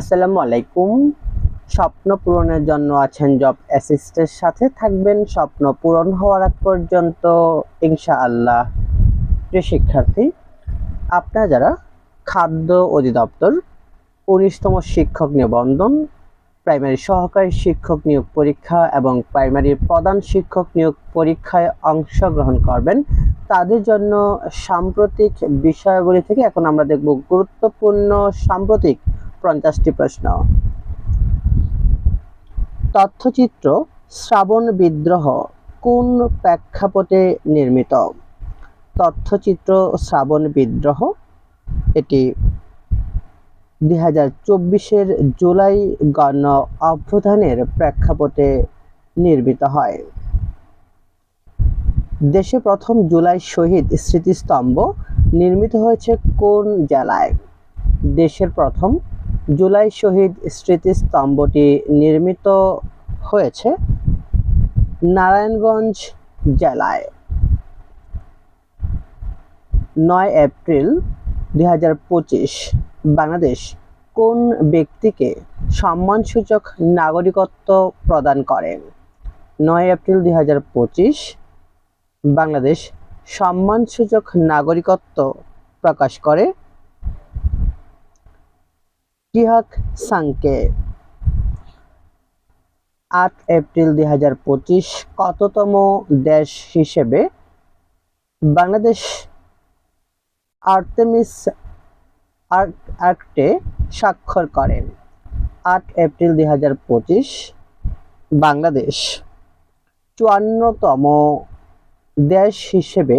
আসসালামু আলাইকুম স্বপ্ন পূরণের জন্য আছেন জব অ্যাসিস্টের সাথে থাকবেন। স্বপ্ন পূরণ হওয়ার আগ পর্যন্ত ইনশাআল্লাহ। প্রিয় শিক্ষার্থী, আপনারা যারা খাদ্য অধিদপ্তর উনিশতম শিক্ষক নিবন্ধন প্রাইমারি সহকারী শিক্ষক নিয়োগ পরীক্ষা এবং প্রাইমারি প্রধান শিক্ষক নিয়োগ পরীক্ষায় অংশগ্রহণ করবেন, তাদের জন্য সাম্প্রতিক বিষয়গুলি থেকে এখন আমরা দেখব গুরুত্বপূর্ণ সাম্প্রতিক পঞ্চাশটি প্রশ্ন। তথ্যচিত্র শ্রাবণ বিদ্রোহ কোন প্রেক্ষাপটে নির্মিত? তথ্যচিত্র শ্রাবণ বিদ্রোহ, এটি দুই হাজার চব্বিশের জুলাই গণ অভ্যুত্থানের প্রেক্ষাপটে নির্মিত হয়। দেশে প্রথম জুলাই শহীদ স্মৃতিস্তম্ভ নির্মিত হয়েছে কোন জেলায়? দেশের প্রথম জুলাই শহীদ স্মৃতিস্তম্ভটি নির্মিত হয়েছে নারায়ণগঞ্জ জেলায়। নয় এপ্রিল দুই হাজার পঁচিশ, বাংলাদেশ কোন ব্যক্তিকে সম্মানসূচক নাগরিকত্ব প্রদান করেন নয় এপ্রিল দুই হাজার পঁচিশ, বাংলাদেশ সম্মানসূচক নাগরিকত্ব প্রকাশ করে কিহাক সাংকে আট এপ্রিল দুই হাজার পঁচিশ, কততম দেশ হিসেবে বাংলাদেশ আর্তেমিস অ্যাক্টে স্বাক্ষর করেন? আট এপ্রিল দুই হাজার পঁচিশ, বাংলাদেশ চুয়ান্নতম দেশ হিসেবে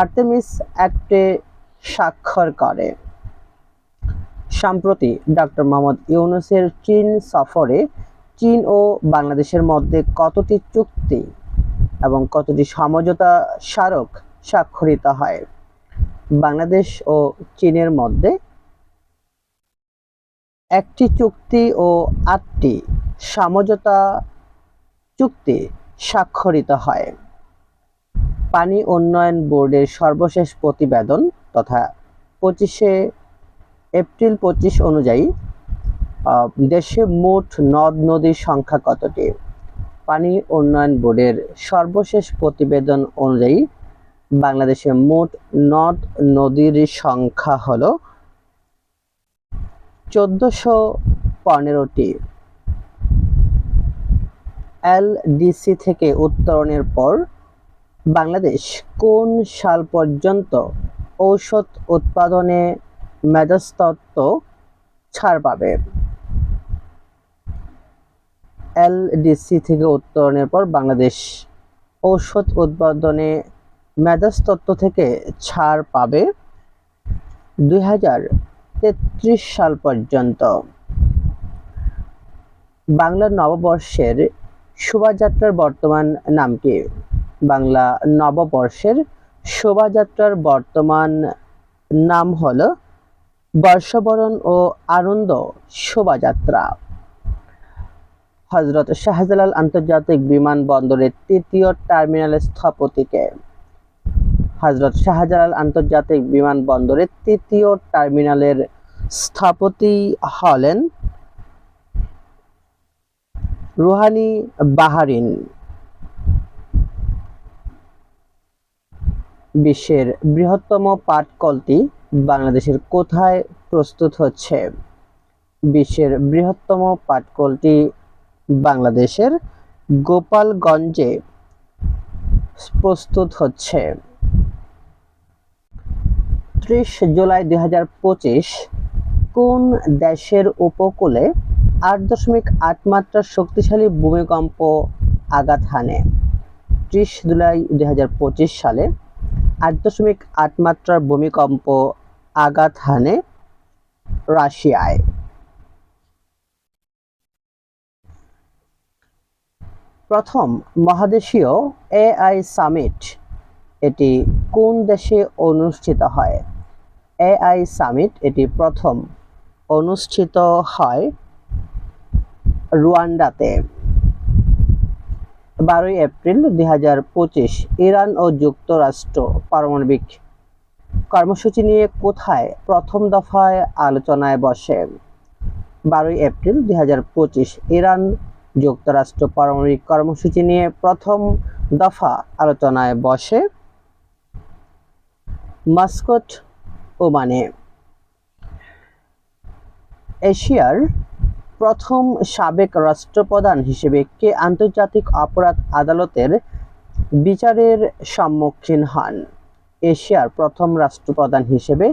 আর্তেমিস অ্যাক্টে স্বাক্ষর করে। সম্প্রতি ডক্টর মোহাম্মদ ইউনুসের চীন সফরে চীন ও বাংলাদেশের মধ্যে কতটি চুক্তি এবং কতটি সমঝোতা স্মারক স্বাক্ষরিত হয়? বাংলাদেশ ও চীনের মধ্যে একটি চুক্তি ও আটটি সমঝোতা চুক্তি স্বাক্ষরিত হয়। পানি উন্নয়ন বোর্ডের সর্বশেষ প্রতিবেদন তথা পঁচিশে এপ্রিল পঁচিশ অনুযায়ী দেশে মোট নদ নদীর সংখ্যা কতটি? পানি উন্নয়ন বোর্ডের সর্বশেষ প্রতিবেদন অনুযায়ী, বাংলাদেশে মোট নদ নদীর সংখ্যা হলো চোদ্দশো পনেরোটি। এলডিসি থেকে উত্তরণের পর, বাংলাদেশ কোন সাল পর্যন্ত ঔষধ উৎপাদনে মেধস্তত্ব ছাড় পাবে। এলডিসি থেকে উত্তরণের পর বাংলাদেশ ঔষধ উৎপাদনে মেধস্তত্ব থেকে ছাড় পাবে দুই হাজার তেত্রিশ সাল পর্যন্ত। বাংলা নববর্ষের শোভাযাত্রার বর্তমান নাম কি? বাংলা নববর্ষের শোভাযাত্রার বর্তমান নাম হল বর্ষবরণ ও আনন্দ শোভাযাত্রা। হজরত শাহজালাল আন্তর্জাতিক বিমানবন্দরের তৃতীয় টার্মিনাল স্থপতিকে। হজরত শাহজালাল আন্তর্জাতিক বিমানবন্দরের তৃতীয় টার্মিনালের স্থপতি হলেন রুহানি বাহারিন। বিশ্বের বৃহত্তম পাট কলটি বাংলাদেশের কোথায় প্রস্তুত হচ্ছে? বিশ্বের বৃহত্তম পাটকলটি বাংলাদেশের গোপালগঞ্জে প্রস্তুত হচ্ছে। ত্রিশ জুলাই দুই হাজার পঁচিশ, কোন দেশের উপকূলে আট দশমিক আট মাত্রার শক্তিশালী ভূমিকম্প আঘাত হানে? ত্রিশ জুলাই দুই হাজার পঁচিশ সালে আট দশমিক আট মাত্রার ভূমিকম্প আঘাত হানে রাশিয়ায়। প্রথম মহাদেশীয় এআই সামিট, এটি কোন দেশে অনুষ্ঠিত হয়? এআই সামিট, এটি প্রথম অনুষ্ঠিত হয় রুয়ান্ডাতে। বারোই এপ্রিল দুই হাজার পঁচিশ, ইরান ও যুক্তরাষ্ট্র পারমাণবিক কর্মসূচি নিয়ে কোথায় প্রথম দফায় আলোচনায় বসে? বারোই এপ্রিল দুই হাজার পঁচিশ, ইরান যুক্তরাষ্ট্র পারমাণবিক কর্মসূচি নিয়ে প্রথম দফা আলোচনায় বসে মাস্কট ওমানে। এশিয়ার প্রথম সাবেক রাষ্ট্রপ্রধান হিসেবে কে আন্তর্জাতিক অপরাধ আদালতের বিচারের সম্মুখীন হন? এশিয়ার প্রথম রাষ্ট্রপ্রধান হিসেবে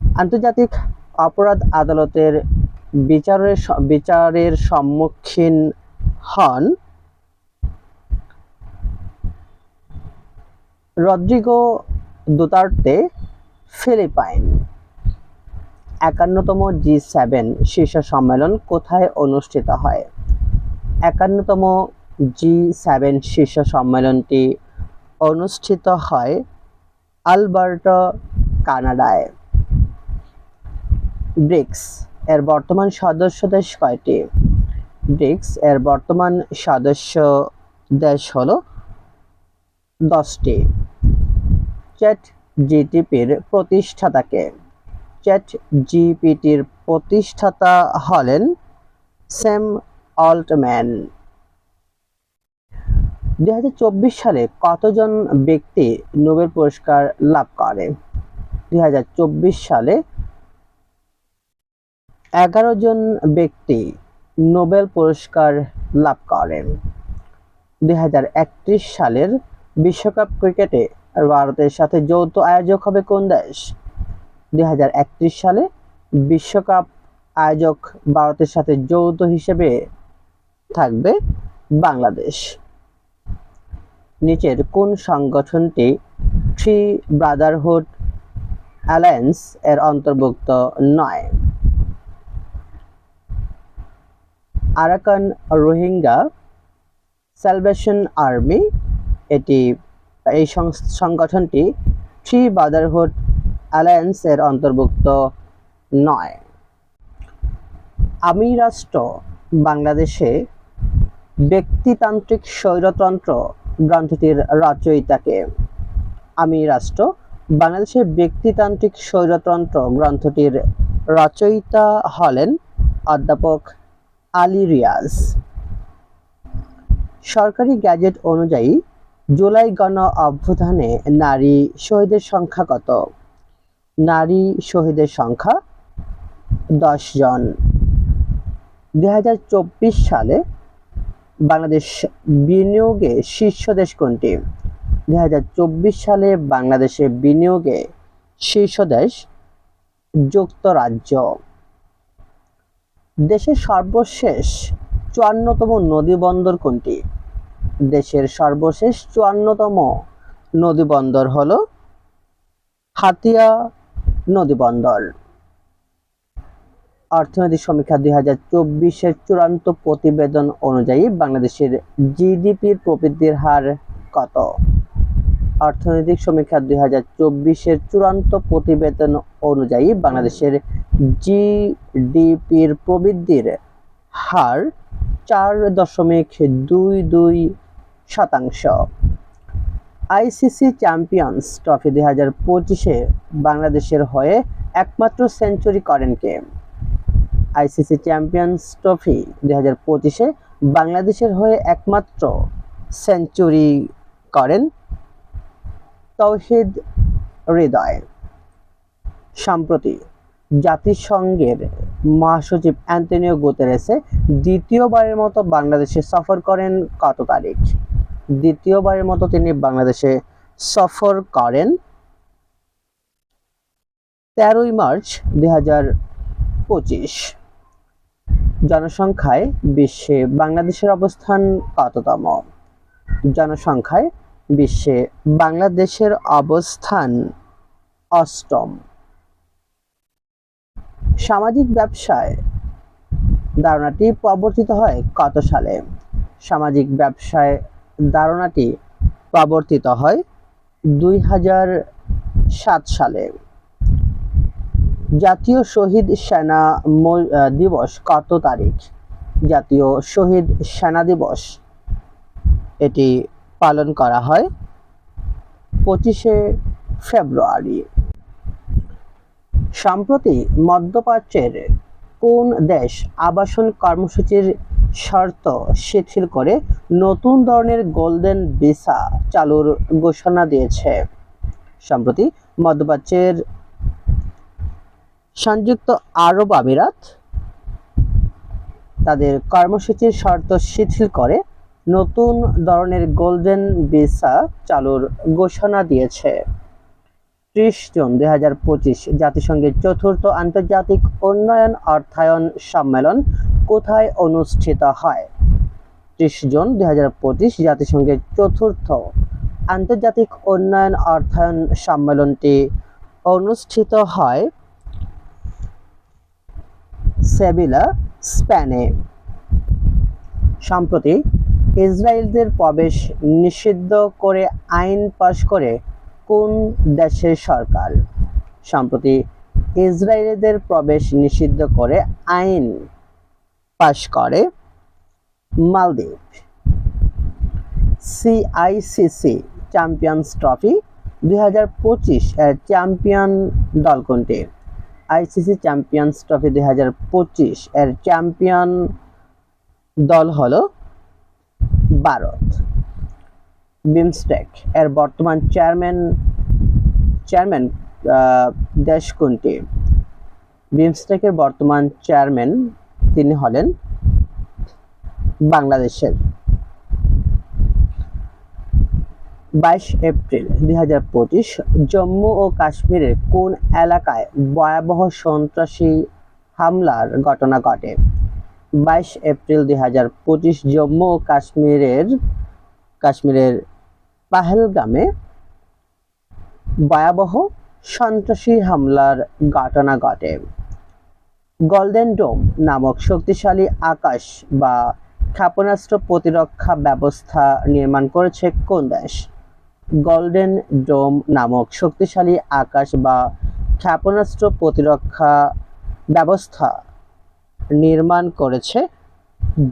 আন্তর্জাতিক অপরাধ আদালতের বিচারের বিচারের সম্মুখীন হন রদ্রিগো দুতার্তে ফিলিপাইন। একান্নতম জি সেভেন শীর্ষ সম্মেলন কোথায় অনুষ্ঠিত হয়? একান্নতম জি সেভেন শীর্ষ সম্মেলনটি অনুষ্ঠিত হয় আলবার্টো কানাডায়। ব্রিক্স এর বর্তমান সদস্য দেশ কয়টি? ব্রিক্স এর বর্তমান সদস্য দেশ হলো দশটি। চ্যাট জিটিপির প্রতিষ্ঠাতাকে। চ্যাট জিপিটির প্রতিষ্ঠাতা হলেন স্যাম অল্টম্যান। দুই হাজার চব্বিশ সালে কতজন ব্যক্তি নোবেল পুরস্কার লাভ করে? দুই হাজার চব্বিশ সালে এগারো জন ব্যক্তি নোবেল পুরস্কার লাভ করেন দুই হাজার একত্রিশ সালের বিশ্বকাপ ক্রিকেটে ভারতের সাথে যৌথ আয়োজক হবে কোন দেশ? দুই হাজার একত্রিশ সালে বিশ্বকাপ আয়োজক ভারতের সাথে যৌথ হিসেবে থাকবে বাংলাদেশ। নিচের কোন সংগঠনটি থ্রি ব্রাদারহুড অ্যালায়েন্স এর অন্তর্ভুক্ত নয়। আরাকান রোহিঙ্গা স্যালভেশন আর্মি এটি এই সংগঠনটি থ্রি ব্রাদারহুড অ্যালায়েন্স এর অন্তর্ভুক্ত নয়। আমি রাষ্ট্র বাংলাদেশে ব্যক্তিতান্ত্রিক স্বৈরতন্ত্র গ্রন্থটির রচয়িতাকে আমি রাষ্ট্র। বাংলাদেশের ব্যক্তিতান্ত্রিক স্বৈরতন্ত্র গ্রন্থটির রচয়িতা হলেন অধ্যাপক আলী রিয়াজ। সরকারি গ্যাজেট অনুযায়ী জুলাই গণ অভ্যুত্থানে নারী শহীদের সংখ্যা কত? নারী শহীদের সংখ্যা দশ জন। দুই হাজার চব্বিশ সালে বাংলাদেশ বিনিয়োগে শীর্ষ দেশ কোনটি দুই হাজার চব্বিশ সালে বাংলাদেশে বিনিয়োগে শীর্ষ দেশ যুক্তরাজ্য। দেশের সর্বশেষ চুয়ান্নতম নদী বন্দর কোনটি? দেশের সর্বশেষ চুয়ান্নতম নদী বন্দর হল হাতিয়া নদী বন্দর। অর্থনৈতিক সমীক্ষা দুই হাজার চব্বিশের চূড়ান্ত প্রতিবেদন অনুযায়ী বাংলাদেশের জিডিপির প্রবৃদ্ধির হার কত? অর্থনৈতিক সমীক্ষা দুই হাজার চব্বিশের চূড়ান্ত প্রতিবেদন অনুযায়ী বাংলাদেশের জিডিপির প্রবৃদ্ধির হার চার দশমিক দুই দুই শতাংশ। আইসিসি চ্যাম্পিয়ন্স ট্রফি দুই হাজার পঁচিশে বাংলাদেশের হয়ে একমাত্র সেঞ্চুরি করেন কে? আইসিসি চ্যাম্পিয়ন্স ট্রফি দুই হাজার পঁচিশে বাংলাদেশের হয়ে একমাত্র সেঞ্চুরি করেন তৌহিদ হৃদয়। সম্প্রতি জাতিসংঘের মহাসচিব অ্যান্টনিও গুতেরেসে দ্বিতীয়বারের মতো বাংলাদেশে সফর করেন কত তারিখ? দ্বিতীয়বারের মতো তিনি বাংলাদেশে সফর করেন তেরোই মার্চ দুই হাজার পঁচিশ। জনসংখ্যায় বিশ্বে বাংলাদেশের অবস্থান কততম? জনসংখ্যায় বিশ্বে বাংলাদেশের অবস্থান অষ্টম। সামাজিক ব্যবসায় ধারণাটি প্রবর্তিত হয় কত সালে? সামাজিক ব্যবসায় ধারণাটি প্রবর্তিত হয় দুই হাজার সাত সালে। জাতীয় শহীদ সেনা দিবস কত তারিখ? জাতীয় শহীদ সেনা দিবস। এটি পালন করা হয় পঁচিশে ফেব্রুয়ারি। সম্প্রতি মধ্যপ্রাচ্যের কোন দেশ আবাসন কর্মসূচির শর্ত শিথিল করে নতুন ধরনের গোল্ডেন ভিসা চালুর ঘোষণা দিয়েছে? সম্প্রতি মধ্যপ্রাচ্যের সংযুক্ত আরব আমিরাত তাদের কর্মসূচির শর্ত শিথিল করে নতুন ধরনের গোল্ডেন ভিসা চালুর ঘোষণা দিয়েছে। ত্রিশ জুন দুই হাজার পঁচিশ জাতিসংঘের চতুর্থ আন্তর্জাতিক উন্নয়ন অর্থায়ন সম্মেলন কোথায় অনুষ্ঠিত হয়? ত্রিশ জুন দুই হাজার পঁচিশ জাতিসংঘের চতুর্থ আন্তর্জাতিক উন্নয়ন অর্থায়ন সম্মেলনটি অনুষ্ঠিত হয় সেভিলা স্প্যানে। সম্প্রতি ইসরায়েলদের প্রবেশ নিষিদ্ধ করে আইন পাশ করে কোন দেশের সরকার? সম্প্রতি ইসরায়েলিদের প্রবেশ নিষিদ্ধ করে আইন পাশ করে মালদ্বীপ। সিআইসিসি চ্যাম্পিয়ন্স ট্রফি দুই হাজার পঁচিশ চ্যাম্পিয়ন দল কোনটি আইসিসি চ্যাম্পিয়ন্স ট্রফি দুই হাজার পঁচিশ এর চ্যাম্পিয়ন দল হল ভারত। বিমস্টেক এর বর্তমান চেয়ারম্যান চেয়ারম্যান দেশ কোনটি? বিমস্টেকের বর্তমান চেয়ারম্যান তিনি হলেন বাংলাদেশের বাইশ এপ্রিল দুই হাজার পঁচিশ জম্মু ও কাশ্মীরের কোন এলাকায় ভয়াবহ সন্ত্রাসী হামলার ঘটনা ঘটে? বাইশ এপ্রিল দুই হাজার পঁচিশ জম্মু ও কাশ্মীরের কাশ্মীরের পাহেলগামে ভয়াবহ সন্ত্রাসী হামলার ঘটনা ঘটে। গোল্ডেন ডোম নামক শক্তিশালী আকাশ বা ক্ষেপণাস্ত্র প্রতিরক্ষা ব্যবস্থা নির্মাণ করেছে কোন দেশ? গোল্ডেন ডোম নামক শক্তিশালী আকাশ বা ক্ষেপণাস্ত্র প্রতিরক্ষা ব্যবস্থা নির্মাণ করেছে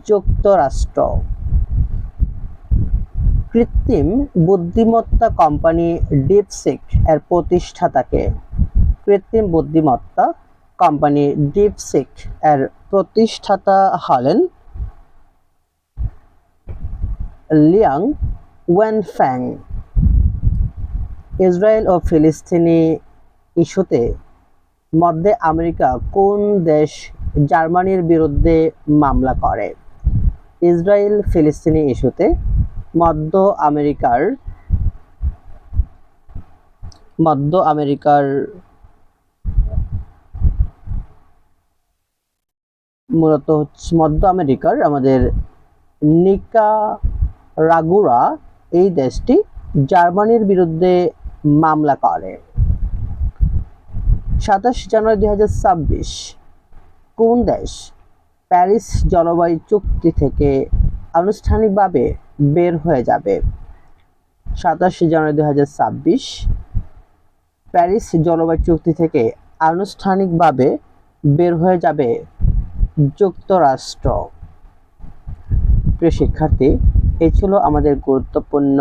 যুক্তরাষ্ট্র। কৃত্রিম বুদ্ধিমত্তা কোম্পানি ডিপসিক এর প্রতিষ্ঠাতাকে কৃত্রিম বুদ্ধিমত্তা কোম্পানি ডিপসিক এর প্রতিষ্ঠাতা হলেন লিয়াং ওয়েনফ্যাং। ইসরায়েল ও ফিলিস্তিনি ইস্যুতে মধ্যে আমেরিকা কোন দেশ জার্মানির বিরুদ্ধে মামলা করে? ইসরায়েল ফিলিস্তিনি ইস্যুতে মধ্য আমেরিকার মধ্য আমেরিকার মূলত হচ্ছে মধ্য আমেরিকার আমাদের নিকা রাগুরা এই দেশটি জার্মানির বিরুদ্ধে মামলা করে। সাতাশ জানুয়ারি দুই হাজার ছাব্বিশ, কোন দেশ প্যারিস জলবায়ু চুক্তি থেকে আনুষ্ঠানিকভাবে বের হয়ে যাবে? সাতাশে জানুয়ারি দুই হাজার ছাব্বিশ, প্যারিস জলবায়ু চুক্তি থেকে আনুষ্ঠানিকভাবে বের হয়ে যাবে যুক্তরাষ্ট্র। প্রিয় শিক্ষার্থী, এই ছিল আমাদের গুরুত্বপূর্ণ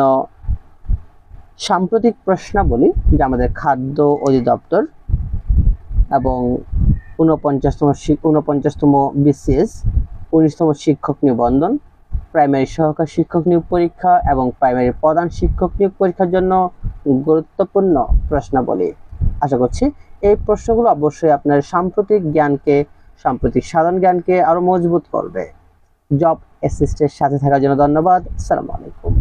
সাম্প্রতিক প্রশ্নাবলী, যা আমাদের খাদ্য অধিদপ্তর এবং ঊনপঞ্চাশতম ঊনপঞ্চাশতম বিসিএস, উনিশতম শিক্ষক নিবন্ধন, প্রাইমারি সহকারী শিক্ষক নিয়োগ পরীক্ষা এবং প্রাইমারি প্রধান শিক্ষক নিয়োগ পরীক্ষার জন্য গুরুত্বপূর্ণ প্রশ্নাবলী। আশা করছি এই প্রশ্নগুলো অবশ্যই আপনার সাম্প্রতিক জ্ঞানকে, সাম্প্রতিক সাধারণ জ্ঞানকে আরও মজবুত করবে। জব অ্যাসিস্টের সাথে থাকার জন্য ধন্যবাদ। আসসালামু আলাইকুম।